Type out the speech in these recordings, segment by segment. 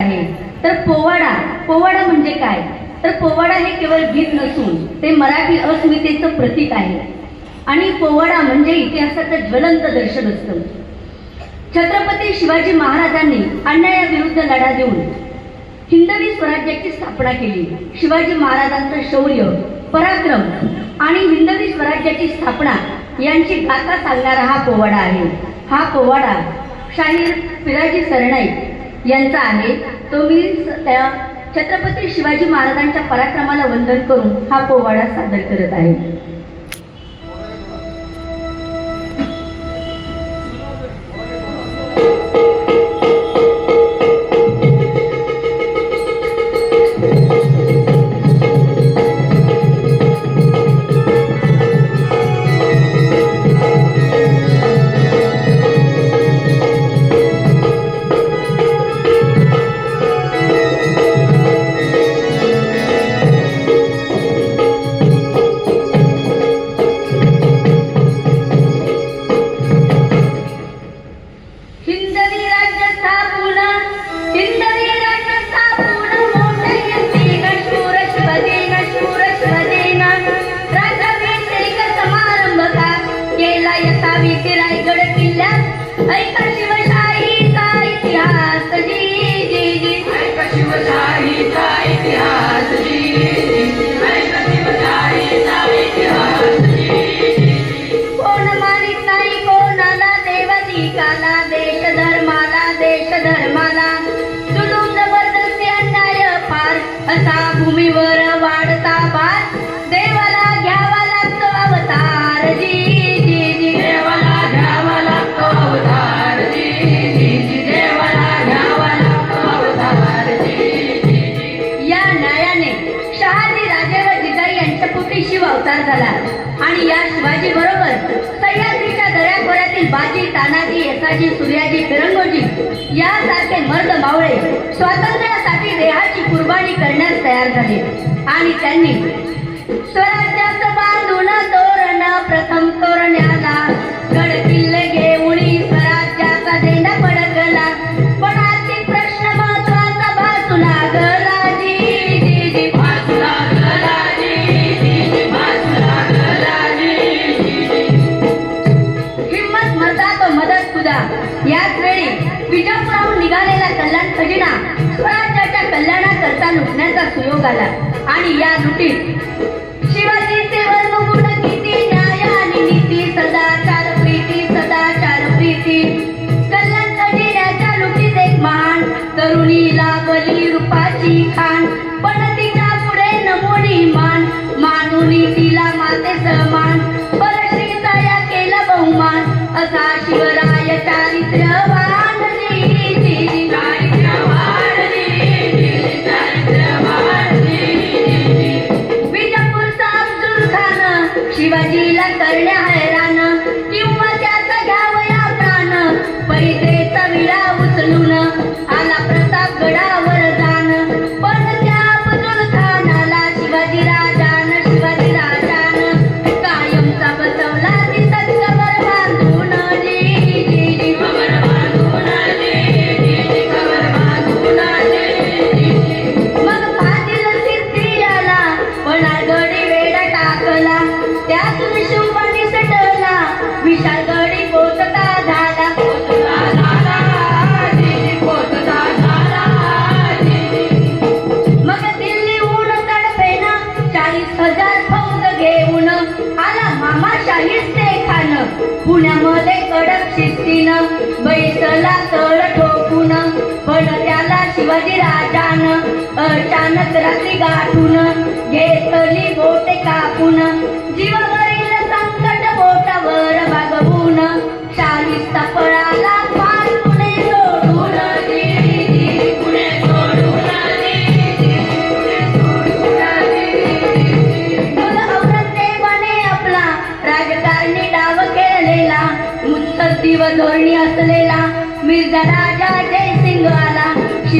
आहे. तर पोवाडा पोवाडा म्हणजे काय? तर पोवाडा हे केवळ गीत नसून ते मराठी अस्मितेचं प्रतीक आहे. आणि पोवाडा म्हणजे इतिहासाचं ज्वलंत दर्शन असतं. छत्रपती शिवाजी महाराजांनी अन्यायाविरुद्ध लढा देऊन हिंदवी स्वराज्याची स्थापना केली. शिवाजी महाराजांचं शौर्य पराक्रम आणि हिंदवी स्वराज्याची स्थापना यांची गाथा सांगणारा हा पोवाडा आहे. हा पोवाडा शाहीर पिराजी सरनाईक यांचा आहे. तो मी स- त्या छत्रपती शिवाजी महाराजांच्या पराक्रमाला वंदन करून हा पोवाडा सादर करत आहे. केला यथावी रायगड किल्ल्यात. ऐका शिवशाहीचा इतिहास जी जी जी. ऐका शिवशाहीचा इतिहास जी ऐका शिवशाहीचा इतिहास कोण मानित नाही कोणाला देवाधिकाला देश धर्माला देश धर्माला जुलूम जबरदस्ती अन्याय फार असा भूमीवर अवतार झाला. आणि या शिवाजी बरोबर सह्याद्रीच्या दऱ्याखोऱ्यातील बाजी तानाजी येसाजी सूर्याजी फिरंगोजी यासारखे मर्द मावळे स्वातंत्र्यासाठी देहाची कुर्बानी करण्यास तयार झाले. आणि त्यांनी स्वराज्याचं बांधून तोरण प्रथम तोरण सुयोग आला. आणि या लुटीत शिवाजी सेवन किती न्याय आणि नीती सदाचार प्रीती सदाचार प्रीती. कल्याण लुटीत एक महान तरुणीला बली रूपाची खान शिवाजीला करण्या हैराण बैसला तळ ठोकून पण त्याला शिवाजी राजान. अचानक रात्री गाठून घेतली बोटे कापून. जीवावरील संकट बोटावर बागवून शाही पळाला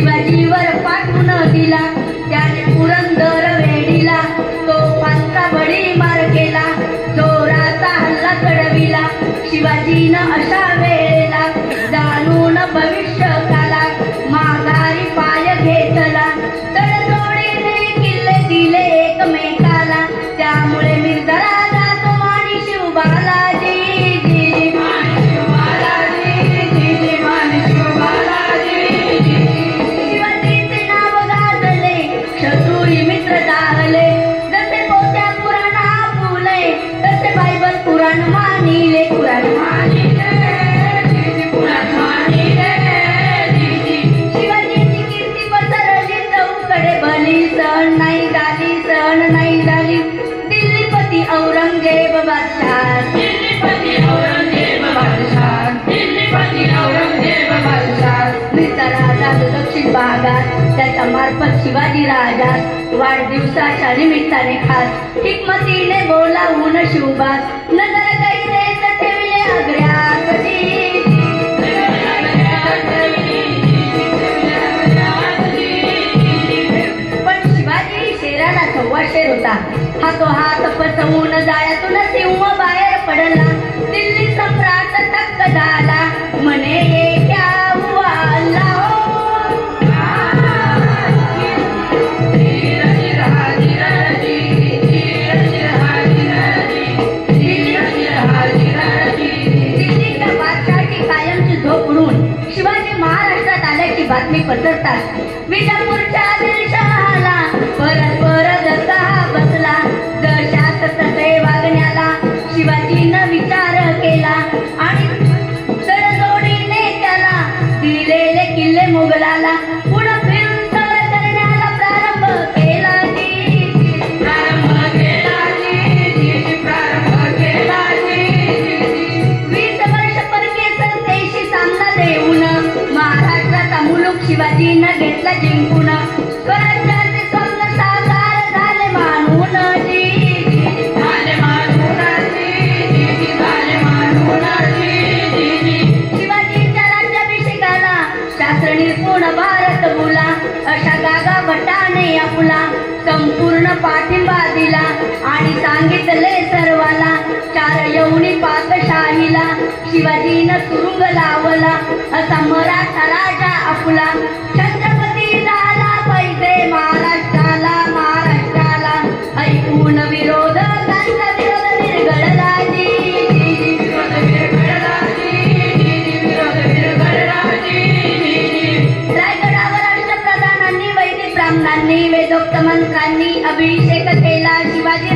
शिवाजीवर पाठवून दिला. त्याच्या मार्फत शिवाजी राजा वाढदिवसाच्या निमित्ताने खास. हिकमतीने बोलावून शिवबास नजर बातमी पसरतात. विजापूरच्या दिलशहाला परत परत कहा बसला दशात तसे वागण्याला शिवाजीनं विचार केला. आणि तडजोडीने त्याला दिलेले किल्ले मुघलाला शिवाजीनं घेतला जिंकून. स्वराज्याचे स्वप्न साकार झाले मानून जी शिवाजीच्या राज्याभिषेकाला शास्त्रणी पूर्ण भारत बोला. अशा गागा भटाने आपुला संपूर्ण पाठिंबा दिला. आणि सांगितले सर्वाला चार यवनी पाकशाहीला. शिवाजीनं तुरुंग लावला. असा मराठा राजा आपुला छत्रपती झाला पैसे महाराष्ट्राला महाराष्ट्राला. ऐकून विरोध निर्गळला रायगडावर वैदिक ब्राह्मणांनी वेदोक्त मंत्रांनी अभिषेक केला शिवाजी